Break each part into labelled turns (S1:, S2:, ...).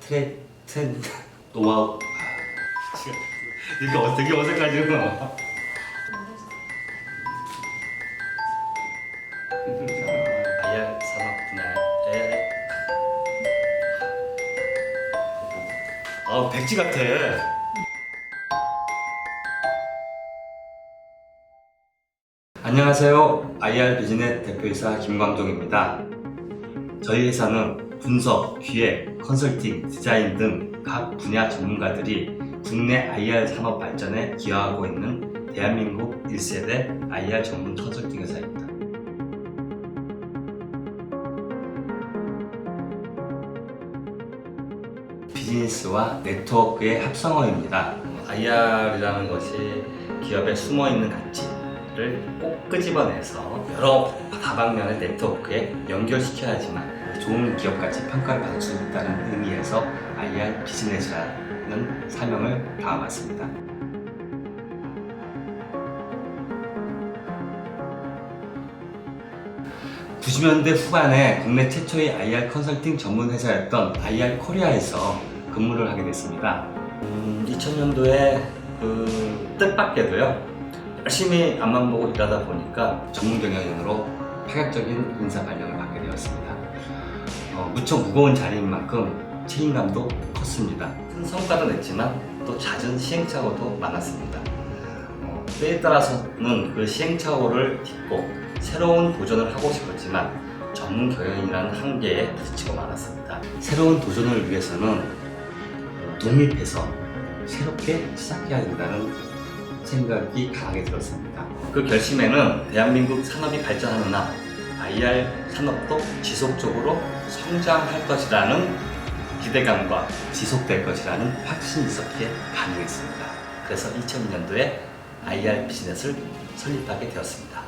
S1: 트레 트렌 노하우 아, 지금 이렇게 어, 되게 어색하죠? IR 산업 분야에 아 백지 같아. 안녕하세요. IR 비즈넷 대표이사 김광종입니다. 저희 회사는 분석, 기획, 컨설팅, 디자인 등 각 분야 전문가들이 국내 IR 산업 발전에 기여하고 있는 대한민국 1세대 IR 전문 컨설팅 회사입니다. 비즈니스와 네트워크의 합성어입니다. IR이라는 것이 기업에 숨어 있는 가치 를 꼭 끄집어내서 여러 다방면의 네트워크에 연결시켜야지만 좋은 기업가치 평가를 받을 수 있다는 의미에서 IR 비즈니스라는 사명을 담아봤습니다. 90년대 후반에 국내 최초의 IR 컨설팅 전문 회사였던 IR 코리아에서 근무를 하게 됐습니다. 2000년도에 그 뜻밖에도요 열심히 앞만 보고 일하다 보니까 전문 경영인으로 파격적인 인사 발령을 받게 되었습니다. 어, 무척 무거운 자리인 만큼 책임감도 컸습니다. 큰 성과도 냈지만 또 잦은 시행착오도 많았습니다. 어, 때에 따라서는 그 시행착오를 딛고 새로운 도전을 하고 싶었지만 전문 경영이라는 한계에 부딪히고 말았습니다. 새로운 도전을 위해서는 독립해서 새롭게 시작해야 된다는 생각이 강하게 들었습니다. 그 결심에는 대한민국 산업이 발전하는 한 IR 산업도 지속적으로 성장할 것이라는 기대감과 지속될 것이라는 확신이 있었기에 가능했습니다. 그래서 2002년도에 IR 비즈넷을 설립하게 되었습니다.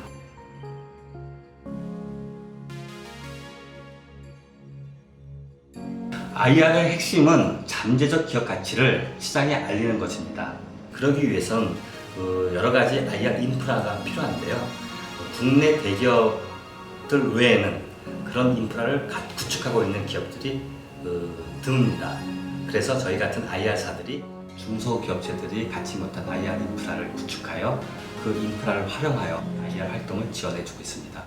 S1: IR의 핵심은 잠재적 기업 가치를 시장에 알리는 것입니다. 그러기 위해선 그 여러 가지 IR 인프라가 필요한데요. 국내 대기업 들 외에는 그런 인프라를 가- 구축하고 있는 기업들이 그 드뭅니다. 그래서 저희 같은 IR사들이 중소기업체들이 갖지 못한 IR 인프라를 구축하여 그 인프라를 활용하여 IR 활동을 지원해주고 있습니다.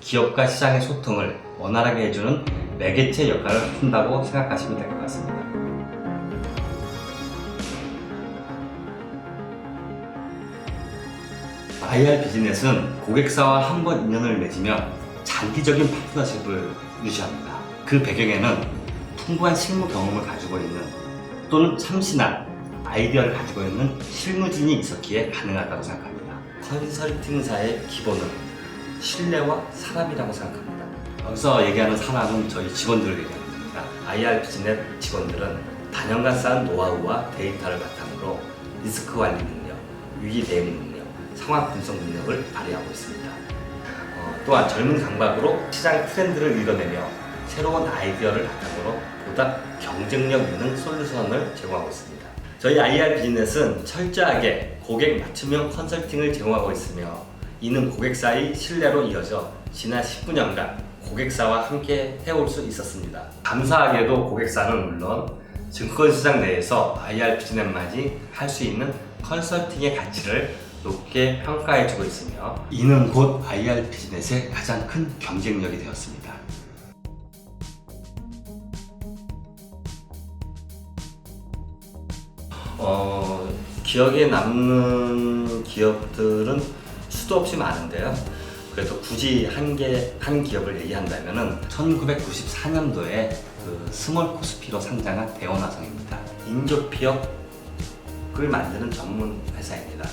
S1: 기업과 시장의 소통을 원활하게 해주는 매개체 역할을 한다고 생각하시면 될 것 같습니다. IR 비즈넷은 고객사와 한 번 인연을 맺으며 장기적인 파트너십을 유지합니다. 그 배경에는 풍부한 실무 경험을 가지고 있는 또는 참신한 아이디어를 가지고 있는 실무진이 있었기에 가능하다고 생각합니다. 컨설팅사의 기본은 신뢰와 사람이라고 생각합니다. 여기서 얘기하는 사람은 저희 직원들을 얘기하는 겁니다. IR 비즈넷 직원들은 단연간 쌓은 노하우와 데이터를 바탕으로 리스크 관리 능력, 위기 대응 능력, 상황 분석 능력을 발휘하고 있습니다. 어, 또한 젊은 감각으로 시장 트렌드를 읽어내며 새로운 아이디어를 바탕으로 보다 경쟁력 있는 솔루션을 제공하고 있습니다. 저희 IR 비즈넷은 철저하게 고객 맞춤형 컨설팅을 제공하고 있으며 이는 고객사의 신뢰로 이어져 지난 19년간 고객사와 함께 해올 수 있었습니다. 감사하게도 고객사는 물론 증권시장 내에서 IR 비즈넷만이 할 수 있는 컨설팅의 가치를 높게 평가해주고 있으며 이는 곧 IR 비즈넷의 가장 큰 경쟁력이 되었습니다. 어, 기억에 남는 기업들은 수도 없이 많은데요. 그래도 굳이 한 개, 한 기업을 얘기한다면은 1994년도에 그 스몰 코스피로 상장한 대원화성입니다. 인조피혁을 만드는 전문 회사입니다.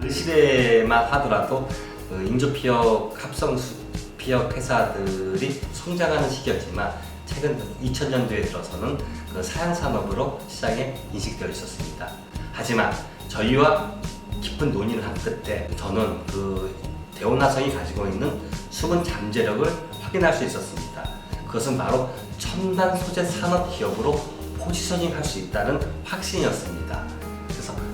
S1: 그 시대만 하더라도 그 인조피혁 합성 수- 피혁 회사들이 성장하는 시기였지만 최근 2000년도에 들어서는 그 사양 산업으로 시장에 인식되어 있었습니다. 하지만 저희와 깊은 논의를 한 끝에 저는 그 대원화성이 가지고 있는 수분 잠재력을 확인할 수 있었습니다. 그것은 바로 첨단 소재 산업 기업으로 포지셔닝 할 수 있다는 확신이었습니다.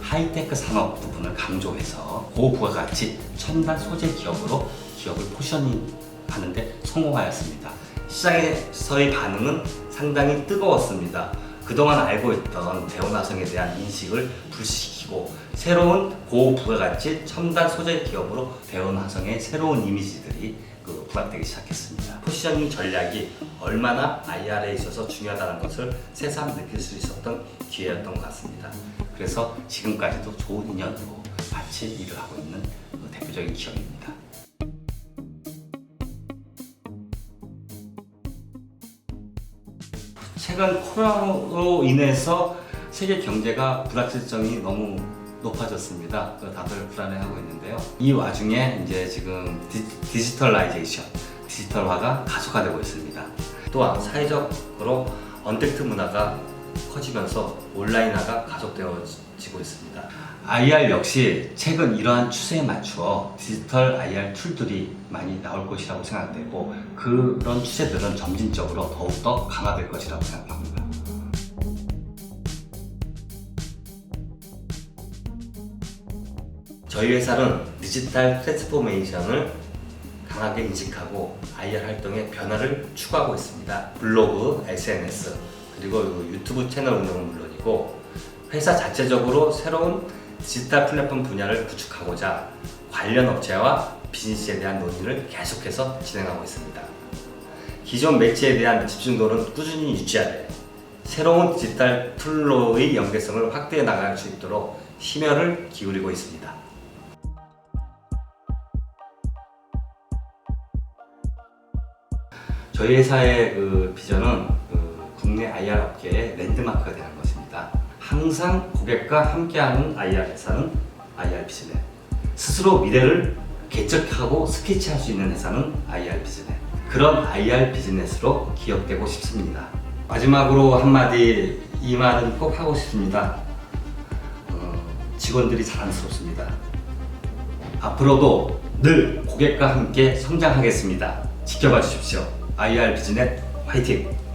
S1: 하이테크 산업 부분을 강조해서 고부가가치 첨단 소재 기업으로 기업을 포지셔닝 하는데 성공하였습니다. 시장에서의 반응은 상당히 뜨거웠습니다. 그동안 알고 있던 대원화성에 대한 인식을 불식시키고 새로운 고부가가치 첨단 소재 기업으로 대원화성의 새로운 이미지들이 그 부각되기 시작했습니다. 포지셔닝 전략이 얼마나 IR에 있어서 중요하다는 것을 새삼 느낄 수 있었던 기회였던 것 같습니다. 그래서 지금까지도 좋은 인연으로 같이 일을 하고 있는 그 대표적인 기업입니다. 최근 코로나로 인해서 세계 경제가 불확실성이 너무 높아졌습니다. 다들 불안해하고 있는데요. 이 와중에 이제 지금 디, 디지털라이제이션, 디지털화가 가속화되고 있습니다. 또한 사회적으로 언택트 문화가 커지면서 온라인화가 가속되어지고 있습니다. IR 역시 최근 이러한 추세에 맞추어 디지털 IR 툴들이 많이 나올 것이라고 생각되고 그런 추세들은 점진적으로 더욱더 강화될 것이라고 생각합니다. 저희 회사는 디지털 트랜스포메이션을 강하게 인식하고 IR 활동의 변화를 추구하고 있습니다. 블로그, SNS, 그리고 그 유튜브 채널 운영은 물론이고 회사 자체적으로 새로운 디지털 플랫폼 분야를 구축하고자 관련 업체와 비즈니스에 대한 논의를 계속해서 진행하고 있습니다. 기존 매체에 대한 집중도는 꾸준히 유지하되 새로운 디지털 툴로의 연계성을 확대해 나갈 수 있도록 심혈을 기울이고 있습니다. 저희 회사의 그 비전은 그 국내 IR 업계의 랜드마크가 되는 것입니다. 항상 고객과 함께하는 IR 회사는 IR 비즈넷. 스스로 미래를 개척하고 스케치할 수 있는 회사는 IR 비즈넷. 그런 IR 비즈넷으로 기억되고 싶습니다. 마지막으로 한마디 이 말은 꼭 하고 싶습니다. 어, 직원들이 자랑스럽습니다. 앞으로도 늘 고객과 함께 성장하겠습니다. 지켜봐 주십시오. IR 비즈넷 화이팅!